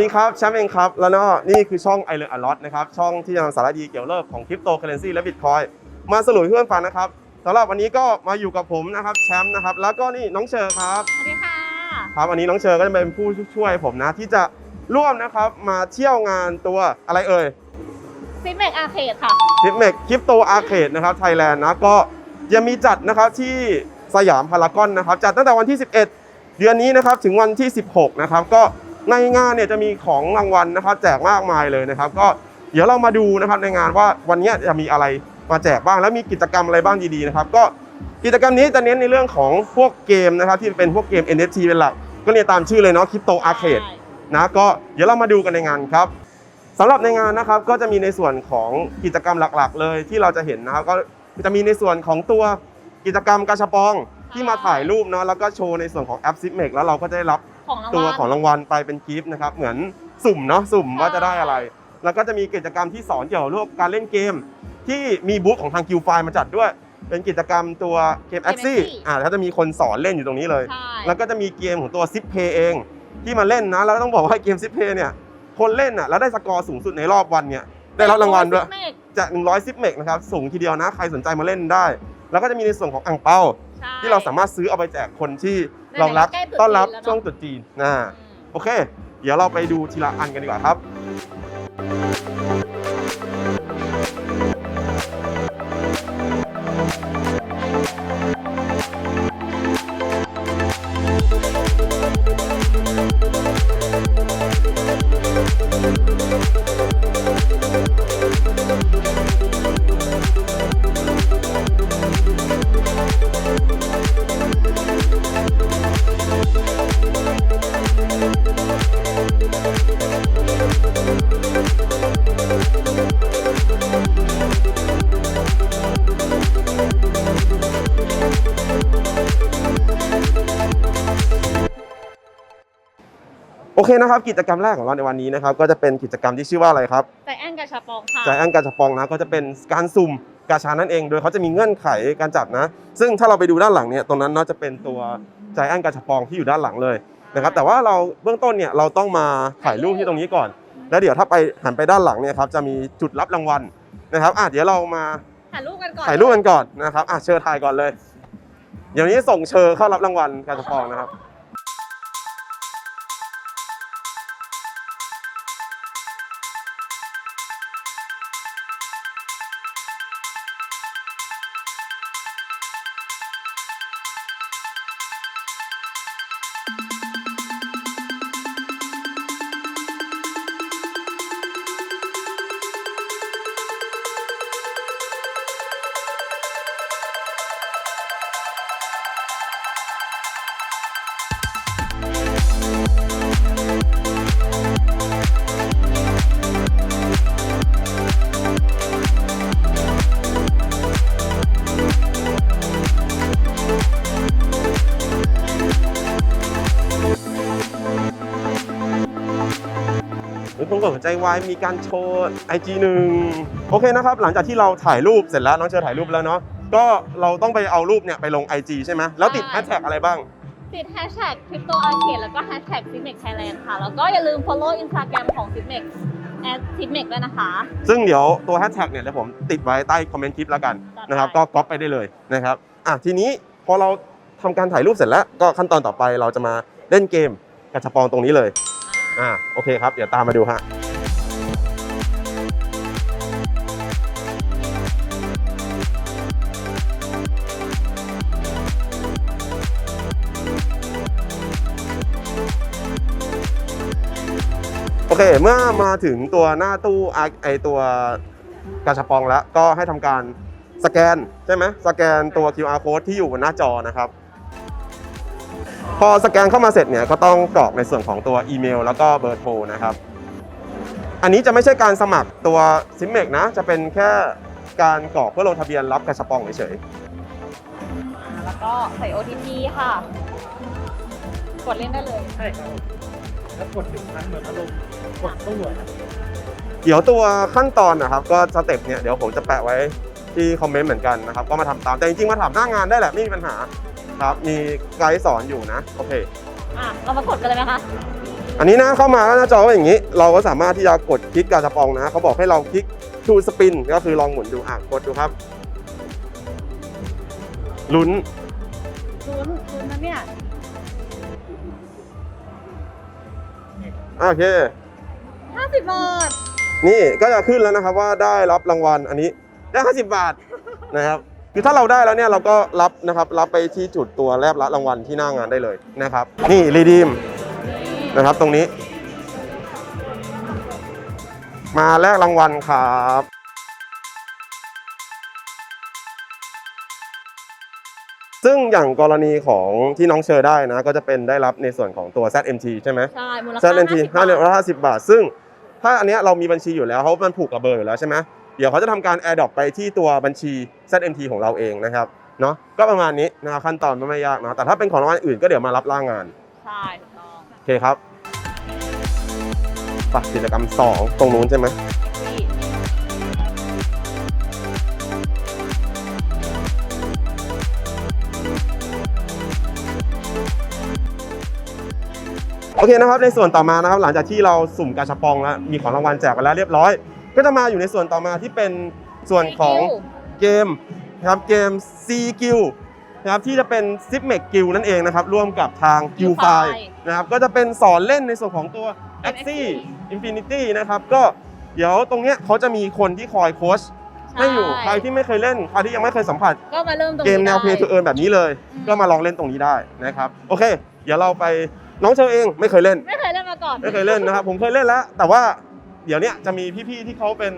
ดีครับแชมป์เองครับ แล้วก็นี่คือช่อง i อ e อ r อ l o t นะครับ ช่องที่จะนำสาระดีเกี่ยวเรื่องของคริปโตเคอเรนซีและบิตคอยมาสรุปให้เพื่อนฟังนะครับสำหรับวันนี้ก็มาอยู่กับผมนะครับแชมป์นะครับ แล้วก็นี่น้องเชอร์ครับสวัสดีค่ะครับวันนี้น้องเชอร์ก็จะเป็นผู้ช่วยผมนะที่จะร่วมนะครับมาเที่ยวงานตัวอะไรเอ่ยซิมเมกอาร์เคดค่ะทิปเมกคริปโตอาร์เคดนะครับไทยแลนด์นะก็ยังมีจัดนะครับที่สยามพารากอนนะครับจัดตั้งแต่วันที่ 11 เดือนนี้นะครับถึงวันที่ 16 นะครับก็ ในงานเนี่ยจะมีของรางวัลนะครับ แจกมากมายเลยนะครับ ก็เดี๋ยวเรามาดูนะครับในงานว่าวันนี้จะมีอะไรมาแจกบ้างแล้วมีกิจกรรมอะไรบ้างดีๆนะครับ ก็กิจกรรมนี้จะเน้นในเรื่องของพวกเกมนะครับ ที่เป็นพวกเกม NFT เป็นหลัก ก็เนี่ยตามชื่อเลยเนาะคริปโตอาร์เคดนะก็เดี๋ยวเรามาดูกันในงานครับสำหรับในงานนะครับก็จะมีในส่วนของกิจกรรมหลักๆ เลยที่เราจะเห็นนะครับก็จะมีในส่วนของตัวกิจกรรมกาชาปองที่มาถ่ายรูปเนาะแล้วก็โชว์ในส่วนของแอปซิปเมกแล้วเราก็จะได้รับ ของรางวัล ตัวของรางวัลไปเป็นกิฟต์นะครับ เหมือนสุ่มเนาะสุ่มว่าจะได้อะไร แล้วก็จะมีกิจกรรมที่สอนเกี่ยวกับเรื่องการเล่นเกม ที่มีบูธของทางกิวไฟมาจัดด้วย เป็นกิจกรรมตัวเกมแอคซี่อ่าแล้วจะมีคนสอนเล่นอยู่ตรงนี้เลยใช่แล้วก็จะมีเกมของตัวซิปเพย์เอง ที่มาเล่นนะแล้วต้องบอกว่าเกมซิปเพย์เนี่ยคนเล่นอะแล้วได้สกอร์สูงสุดในรอบวันเนี่ยได้รับรางวัลด้วยซิมเมกจาก110ซิปเมกนะครับสูงทีเดียวนะใครสนใจมาเล่นได้ แล้วก็จะมีในส่วนของอ่งเปาใช่ที่เราสามารถซื้อเอาไปแจกคนที่ได้เรารักใกล้ตรุษจีนต้อนรับแล้วเนอะช่วงตรุษจีนนะอืมโอเค เดี๋ยวเราไปดูทีละอันกันดีกว่าครับ เคนะครับกิจกรรมแรกของเราในวันนี้นะครับก็จะเป็นกิจกรรมที่ชื่อว่าอะไรครับใจแอนกาชาปองค่ะจ่ายอันกาชาปองนะก็จะเป็นการสุ่มกาชานั่นเอง โดยเขาจะมีเงื่อนไขการจับนะ ซึ่งถ้าเราไปดูด้านหลังเนี่ยตรงนั้นเนาะจะเป็นตัวจ่ายอันกาชาปองที่อยู่ด้านหลังเลยนะครับแต่ว่าเราเบื้องต้นเนี่ยเราต้องมาถ่ายรูปที่ตรงนี้ก่อน แล้วเดี๋ยวถ้าไปหันไปด้านหลังเนี่ยครับจะมีจุดรับรางวัลนะครับอะเดี๋ยวเรามาถ่ายรูปกันก่อนถ่ายรูปกันก่อนนะครับอะเชิญถ่ายก่อนเลยเดี๋ยวนี้ส่งเชิญเข้ารับรางวัลกาชาปองนะครับ หรือผมก็สนใจไว้มีการโชว์ไอจีหนึ่งโอเคนะครับ หลังจากที่เราถ่ายรูปเสร็จแล้วน้องเชอถ่ายรูปแล้วเนาะก็เราต้องไปเอารูปเนี่ยไปลง IG ใช่ไหมแล้วติดแฮชแท็กอะไรบ้าง ติดแฮชแท็กคริปโตอาร์เคดแล้วก็แฮชแท็กซิมเมกไทยแลนด์ค่ะ แล้วก็อย่าลืม follow Instagram ของซิมเมกแอดซิมเมกด้วยนะคะ ซึ่งเดี๋ยวตัวแฮชแท็กเนี่ยเดี๋ยวผมติดไว้ใต้คอมเมนต์คลิปแล้วกันได้นะครับก็ก๊อปไปได้เลยนะครับอะทีนี้พอเราทำการถ่ายรูปเสร็จแล้วก็ขั้นตอนต่อไปเราจะมาเล่นเกมกระชับปองตรงนี้เลย อ่าโอเคครับ เดี๋ยวตามมาดูฮะโอเค เมื่อมาถึงตัวหน้าตู้ไอตัวกาชาปองแล้ว ก็ให้ทำการสแกนใช่ไหมสแกนตัว QR code ที่อยู่บนหน้าจอนะครับ พอสแกนเข้ามาเสร็จเนี่ยก็ต้องกรอกในส่วนของตัวอีเมล แล้วก็เบอร์โทรนะครับ อันนี้จะไม่ใช่การสมัครตัวซิมเมกนะ จะเป็นแค่การกรอกเพื่อลงทะเบียนรับกระชับปองเฉยแล้วก็ใส่ OTP ค่ะ กดเล่นได้เลยๆแล้วกดหนึ่งครั้งเหมือนอารมณ์กดต้องหน่วยเดี๋ยวตัวขั้นตอนนะครับ ก็สเต็ปเนี่ยเดี๋ยวผมจะแปะไว้ที่คอมเมนต์เหมือนกันนะครับ ก็มาทำตามแต่จริงๆมาถามหน้างานได้แหละไม่มีปัญหา ครับ มีไกด์สอนอยู่นะ โอเค อะเรามากดกันเลยไหมคะ อันนี้นะเข้ามาก็หน้าจอก็อย่างนี้ เราก็สามารถที่จะกดคลิกกาจะปองนะเขาบอกให้เราคลิก to spin ก็คือลองหมุนดูอะกดดูครับลุ้นลุ้นลุ้นนะเนี่ยโอเค50บาท นี่ก็จะขึ้นแล้วนะครับว่าได้รับรางวัลอันนี้ได้ 50 บาทนะครับ คือถ้าเราได้แล้วเนี่ยเราก็รับนะครับรับไปที่จุดตัวแลบรับรางวัลที่หน้างานได้เลยนะครับ นี่รีดีมนะครับตรงนี้ มาแลกรางวัลครับซึ่งอย่างกรณีของที่น้องเชอร์ได้นะ ก็จะเป็นได้รับในส่วนของตัว ZMT ใช่ไหมใช่มูลเซค่าตเลนที50ห้าบาทเหรียญละห้าสิบบาท ซึ่งถ้าอันเนี้ยเรามีบัญชีอยู่แล้วเขามันผูกกับเบอร์อยู่แล้วใช่ไหม เดี๋ยวเขาจะทำการ air drop ไปที่ตัวบัญชี ZMT ของเราเองนะครับเนาะก็ประมาณนี้นะครับขั้นตอนไม่ยากนะแต่ถ้าเป็นของรางวัลอื่นก็เดี๋ยวมารับล่างงานใช่ถูกต้องโอเคครับไปกิจกรรม 2 ตรงนู้นใช่ไหมที่โอเคนะครับในส่วนต่อมานะครับหลังจากที่เราสุ่มกาชาปองแล้วมีของรางวัลแจกไปแล้วเรียบร้อย ก็จะมาอยู่ในส่วนต่อมาที่เป็นส่วนของเกมนะครับเกม C g u i l นะครับที่จะเป็น s i p m e c g u i l นั่นเองนะครับร่วมกับทาง g u i l f i นะครับก็จะเป็นสอนเล่นในส่วนของตัว Axie Infinity นะครับก็เดี๋ยวตรงเนี้ยเขาจะมีคนที่คอยโค้ชให้อยู่ใครที่ไม่เคยเล่นใครที่ยังไม่เคยสัมผัสก็มาเริ่มตรงเกนี้มแนวได้ Play to Earn แบบนี้เลยอืมก็มาลองเล่นตรงนี้ได้นะครับโอเค เดี๋ยวเราไปน้องเชอเองไม่เคยเล่น ไม่เคยเล่นมาก่อนไม่เคยเล่นนะครับผมเคยเล่นแล้วแต่ว่า เดี๋ยวเนี้ยจะมีพี่ๆที่เขาเป็น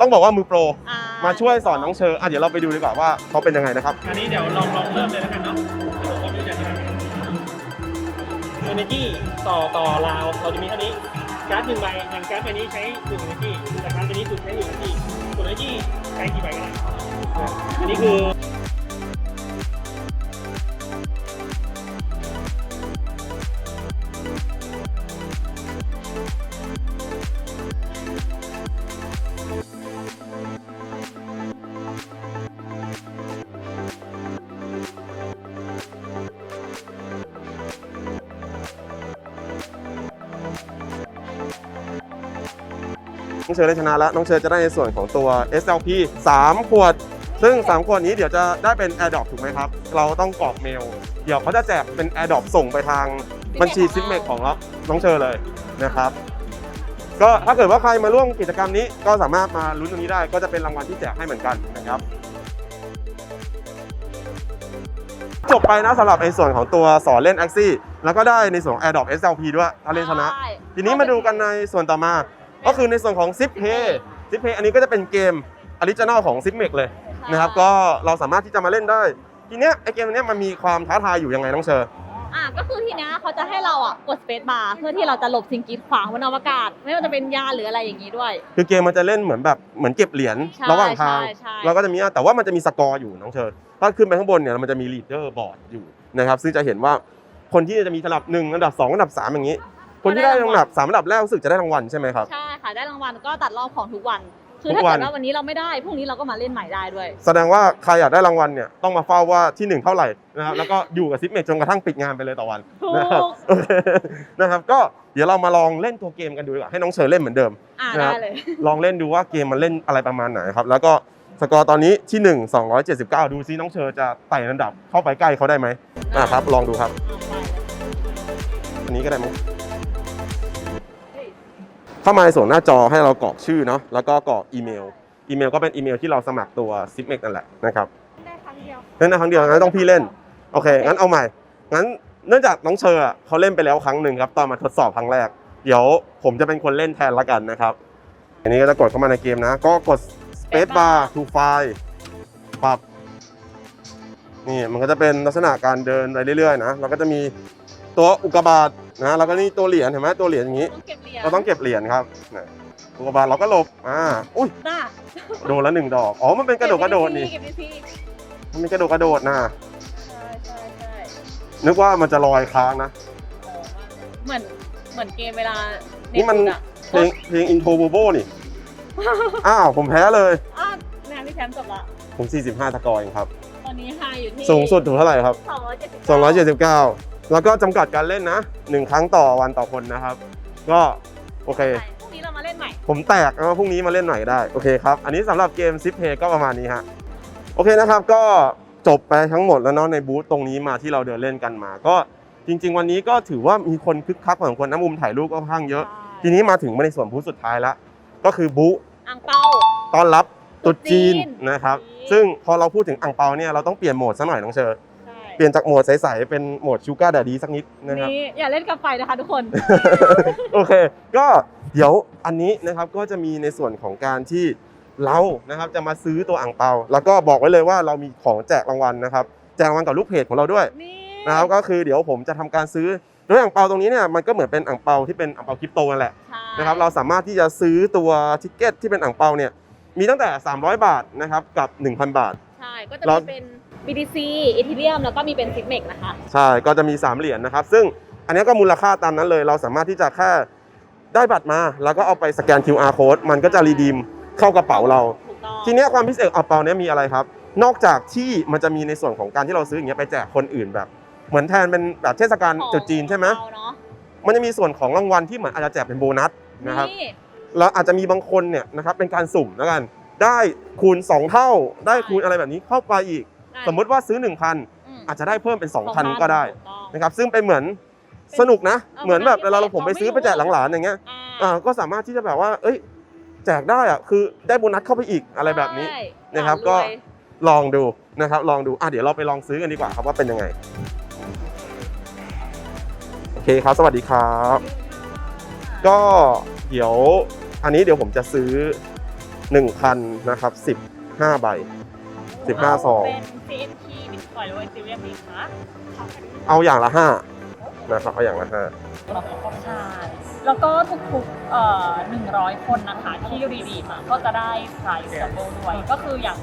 ต้องบอกว่ามือโปร อ่มาช่วยสอนน้องเชออะเดี๋ยวเราไปดูดีกว่าว่าเขาเป็นยังไงนะครับ อันนี้เดี๋ยวลองลองเริ่มเลยแล้วกันเนาะเดี๋ยวผมก็ไม่รู้จะอธิบายเอเนจีต่อต่อราวเราจะมีเท่านี้การ์ดหนึ่งใบอย่างการ์ดใบนี้ใช้หนึ่งเอเนจีแต่การ์ดใบนี้คือใช้หนึ่งเอเนจีส่วนเอเนจีใช้กี่ใบก็ได้อันนี้คือ องเชอได้ชนะแล้วน้องเชอจะได้ในส่วนของตัว SLP 3 ขวด ซึ่ง 3 ขวดนี้เดี๋ยวจะได้เป็น AirDrop ถูกไหมครับ เราต้องกรอกเมล เดี๋ยวเขาจะแจกเป็น AirDrop ส่งไปทางบัญชีซิกเมกของเราน้องเชอเลยนะครับก็ถ้าเกิดว่าใครมาร่วมกิจกรรมนี้ก็สามารถมาลุ้นตรงนี้ได้ ก็จะเป็นรางวัลที่แจกให้เหมือนกันนะครับจบไปนะสำหรับในส่วนของตัวสอนเล่น a x i แล้วก็ได้ในส่วนของ AirDrop SLP ด้วยถ้าเล่นชนะใช่ทีนี้มาดูกันในส่วนต่อมา ก็คือในส่วนของ Zip Pay Zip Pay อันนี้ก็จะเป็นเกมออริจินอลของ Zip m e c เลยนะครับก็เราสามารถที่จะมาเล่นได้ ทีเนี้ยไอเกมอันเนี้ยมันมีความท้าทายอยู่ยังไงน้องเชอร์อะก็คือทีเนี้ยเขาจะให้เราอะกดสเปซบาร์เพื่อที่เราจะหลบสิ่งกีดขวางบนอวกาศ ไม่ว่าจะเป็นยานหรืออะไรอย่างนี้ด้วย คือเกมมันจะเล่นเหมือนแบบเหมือนเก็บเหรียญใช่ระหว่างทางใช่ใช่เราก็จะมีแต่ว่ามันจะมีสกอร์อยู่น้องเชอร์ถ้าขึ้นไปข้างบนเนี่ยมันจะมีลีดเดอร์บอร์ดอยู่นะครับซึ่งจะเห็นว่าคนที่จะมีอันดับหนึ่งอันดับสองอันดับสามอย่างนี้ คนที่ได้อันดับสามอันดับแรกรู้สึกจะได้รางวัลใช่ไหมครับใช่ค่ะ ได้รางวัลก็ตัดรอบของทุกวัน คือทุถ้ากวัเกินดว่าวันนี้เราไม่ได้พรุ่งนี้เราก็มาเล่นใหม่ได้ด้วย แสดงว่าใครอยากได้รางวัลเนี่ยต้องมาเฝ้าว่าที่หนึ่งเท่าไหร่นะครับแล้วก็อยู่กับซิปเมจจนกระทั่งปิดงานไปเลยต่อวันถูกนะครับโอเคนะครับก็เดี๋ยวเรามาลองเล่นตัวเกมกันดูดีกว่าให้น้องเชอร์เล่นเหมือนเดิม อ่าครัได้บเลย ลองเล่นดูว่าเกมมันเล่นอะไรประมาณไหนครับ แล้วก็สกอร์ตอนนี้ที่ 1 279 ดูซิน้องเชอร์จะไต่ระดับเข้าไปใกล้เขาได้ไหมอ่าครับ ลองดูครับ อันนี้ก็ได้มั้ง เข้ามาในส่วนหน้าจอให้เรากรอกชื่อเนาะแล้วก็กรอกอีเมล อีเมลก็เป็นอีเมลที่เราสมัครตัว z i p m e x นั่นแหละนะครับได้ครั้งเดียวเล่นได้ครั้งเดียวงั้นต้องพี่เล่นโอเคงั้นเอาใหม่งั้นเนื่องจากน้องเชอร์อะเขาเล่นไปแล้วครั้งหนึ่งครับตอนมาทดสอบครั้งแรก เดี๋ยวผมจะเป็นคนเล่นแทนละกันนะครับ อันนี้ก็จะกดเข้ามาในเกมนะ ก็กด space bar to file ปรับนี่มันก็จะเป็นลักษณะการเดินไปเรื่อยๆนะเราก็จะมี ตัวอุกกาบาตนะแล้วก็นี่ตัวเหรียญเห็นไหมตัวเหรียญอย่างนี้ ต้องเก็บเหรียญเราต้องเก็บเหรียญครับนะอุกกาบาตเราก็หลบอ่าอุ้ยหน้าโดนละหนึ่งดอกอ๋อมันเป็นกระโดดกระโดดนี่เก็บดีๆมันเป็นกระโดดกระโดดนะใช่ใช่ใช่นึกว่ามันจะลอยค้างนะ เหมือนเหมือนเกมเวลานี่นี่มัน เพลงเพลงอินโทรโบโบนี่ อ้าวผมแพ้เลย อะแนนพี่แชมป์จบละ ผม 45ตะกอเองครับ ตอนนี้ไฮอยู่ที่สูงสุดถึงเท่าไหร่ครับ 279 279 แล้วก็จำกัดการเล่นนะ1ครั้งต่อวันต่อคนนะครับ ก็โอเคใช่พรุ่งนี้เรามาเล่นใหม่ ผมแตกแล้วพรุ่งนี้มาเล่นหน่อยได้ โอเคครับ อันนี้สำหรับเกมซิปเพย์ก็ประมาณนี้ฮะ โอเคนะครับ ก็จบไปทั้งหมดแล้วเนาะในบูธตรงนี้มาที่เราเดินเล่นกันมา ก็จริง ๆ วันนี้ก็ถือว่ามีคนคึกคักพอสมควรนะมุมถ่ายรูปก็ค่อนข้างเยอะ ทีนี้มาถึงมาในส่วนบูธสุดท้ายแล้วก็คือบูธอังเปา ต้อนรับตรุษจีนตรุษจีนนะครับ ตรุษจีน ซึ่งพอเราพูดถึงอ่งเปาเนี่ยเราต้องเปลี่ยนโหมดซะหน่อยน้องเชอร์ใช่เป ลี่ยนจากโหมดใสๆเป็นโหมดชูการ์ดดีสักนิดนะครับนี่อย่าเล่นกับไฟนะคะทุกคน โอเค ก็เดี๋ยวอันนี้นะครับก็จะมีในส่วนของการที่เรานะครับจะมาซื้อตัวอ่างเปา แล้วก็บอกไว้เลยว่าเรามีของแจกรางวัลนะครับแจกรางวัลกับลูกเพจของเราด้วยนี่นะครับก็คือเดี๋ยวผมจะทำการซื้อโดยอ่างเปาตรงนี้เนี่ยมันก็เหมือนเป็นอ่างเปาที่เป็นอ่างเปาคริปโตนั่นแหละใช่นะครับเราสามารถที่จะซื้อตัวทิกเก็ตที่เป็นอ่างเปาเนี่ยมีตั้งแต่ 300 บาทนะครับกับ 1,000 บาทใช่ก็จะเรา มีเป็น BTC Ethereum แล้วก็มีเป็น Sigmex นะคะ ใช่ก็จะมี 3 เหรียญนะครับ ซึ่งอันนี้ก็มูลค่าตามนั้นเลย เราสามารถที่จะแค่ได้บัตรมา แล้วก็เอาไปสแกน QR code มันก็จะรีดีมเข้ากระเป๋าเรา ถูกต้องทีเนี้ยความพิเศษของกระเป๋าเนี้ยมีอะไรครับ นอกจากที่มันจะมีในส่วนของการที่เราซื้ออย่างเงี้ยไปแจกคนอื่นแบบ เหมือนแทนเป็นแบบเทศกาลของตรุษจีนใช่ไหมเราเนาะมันจะมีส่วนของรางวัลที่เหมือนอาจจะแจกเป็นโบนัสนะครับ นี่แล้วอาจจะมีบางคนเนี่ยนะครับเป็นการสุ่มแล้วกัน ได้คูณ 2 เท่า ได้คูณอะไรแบบนี้เข้าไปอีก สมมุติว่าซื้อ 1,000อืมอาจจะได้เพิ่มเป็น 2,000 2,000ก็ได้ถูต้องนะครับซึ่งเป็นเหมือนสนุกนะเออเหมือนแบบเวเวลาลาที่เราผมไปเราไม่ซื้อไปแจกหลานๆอย่างเงี้ยอ่าอ่าก็สามารถที่จะแบบว่า เอ้ย แจกได้อะคือได้โบนัสเข้าไปอีกอะไรแบบนี้ใช่นะครับหลาก็วยลองดูนะครับ ลองดูอะเดี๋ยวเราไปลองซื้อกันดีกว่าครับว่าเป็นยังไงโอเคครับ สวัสดีครับ ก็เดี๋ยวอันนี้เดี๋ยวผมจะซื้อ1คันนะครับ15ใบ สิบห้าซอง เป็น CFP บิตคอยหรือว่าอีเทเรียมดีคะเอาอย่างละห้านะครับเอาอย่างละห้าแล้วก็ทุกๆหนึ่งร้อยคนนะคะ ที่รีดีมก็จะได้ไพรส์ดับโบิด้วย ก็คืออย่าง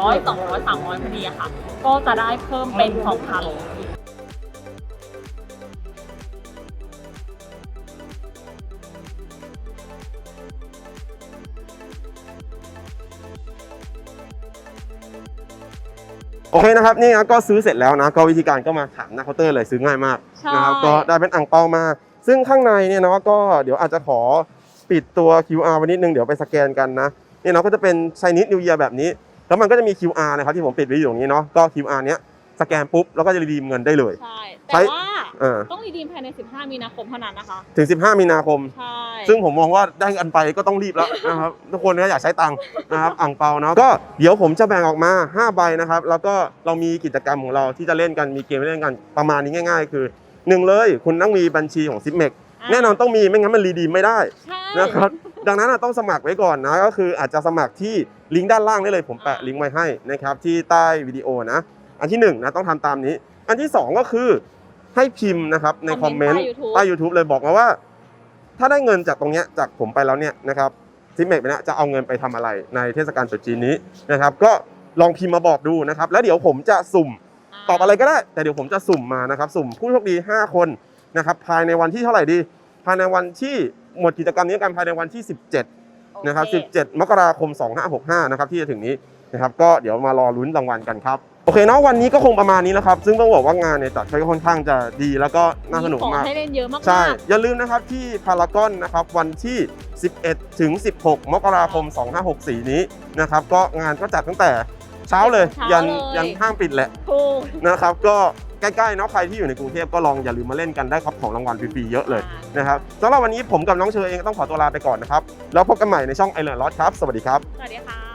ร้อยสองร้อยสามร้อยพอดีค่ะ ก็จะได้เพิ่มเป็น 2,000 โอเคนะครับนี่นะก็ซื้อเสร็จแล้วนะก็วิธีการก็มาถามหน้าเคาน์เตอร์เลยซื้อง่ายมากใช่ นะครับก็ได้เป็นอ่างเปามา ซึ่งข้างในเนี่ยเนาะก็เดี๋ยวอาจจะขอปิดตัว QR ไว้นิดนึงเดี๋ยวไปสแกนกันนะนี่เนาะก็จะเป็น Chinese New Year แบบนี้ แล้วมันก็จะมี QR นะครับที่ผมปิดไว้อยู่ตรงนี้เนาะก็ QR เนี้ย สแกนปุ๊บแล้วก็จะรีดีมเงินได้เลย ใช่ใช้แต่ว่าอ่าต้องรีดีมภายใน 15 มีนาคมเท่านั้นนะคะถึง 15 มีนาคม ใช่ซึ่งผมมองว่าได้กันไปก็ต้องรีบแล้วนะครับ ทุกคนก็อยากใช้ตังค์นะครับอ่างเปาเนาะก็เดี๋ยวผมจะแบ่งออกมา 5 ใบนะครับ แล้วก็เรามีกิจกรรมของเราที่จะเล่นกันมีเกมให้เล่นกันประมาณนี้ง่าย ๆ คือหนึ่งเลยคุณต้องมีบัญชีของซิปเมกแน่นอนต้องมีไม่งั้นมันรีดีมไม่ได้ใช่นะครับดังนั้นอะต้องสมัครไว้ก่อนนะก็คืออาจจะสมัครที่ลิงก์ด้านล่างได้เลยผมแปะลิงก์ไว้ให้นะครับที่ใต้วิดีโอนะ อันที่หนึ่งนะต้องทำตามนี้ อันที่สองก็คือให้พิมพ์นะครับในคอมเมนต์ใต้ YouTube เลยบอกมาว่า ถ้าได้เงินจากตรงเนี้ยจากผมไปแล้วเนี่ยนะครับซิเมกไปเนี่ยจะเอาเงินไปทำอะไรในเทศกาลตรุษจีนนี้นะครับ ก็ลองพิมพ์มาบอกดูนะครับ แล้วเดี๋ยวผมจะสุ่มตอบอะไรก็ได้ แต่เดี๋ยวผมจะสุ่มมานะครับ สุ่มผู้โชคดี 5 คนนะครับ ภายในวันที่เท่าไหร่ดี ภายในวันที่หมดกิจกรรมนี้กันภายในวันที่ 17นะครับโอเ17 มกราคม 2565นะครับที่จะถึงนี้นะครับ ก็เดี๋ยวมารอลุ้นรางวัลกันครับ โอเคเนาะวันนี้ก็คงประมาณนี้แล้วครับ ซึ่งต้องบอกว่างานเนี่ยจัดค่อนข้างจะดีแล้วก็น่าสนุกของมาก ให้เล่นเยอะมากๆใช่ อย่าลืมนะครับที่พารากอนนะครับวันที่ 11 ถึง 16 มกราคม 2564 นี้นะครับก็งานก็จัดตั้งแต่เช้าเลย เช้ายันเลย ยันห้างปิดแหละถูกนะครับก็ใกล้ๆเนาะใครที่อยู่ในกรุงเทพก็ลองอย่าลืมมาเล่นกันได้ครับของรางวัลฟรีๆเยอะเลยนะครับสำหรับวันนี้ผมกับน้องเชอเองต้องขอตัวลาไปก่อนนะครับแล้วพบกันใหม่ในช่องไอเลอร์ลอครับ สวัสดีครับ สวัสดีค่ะ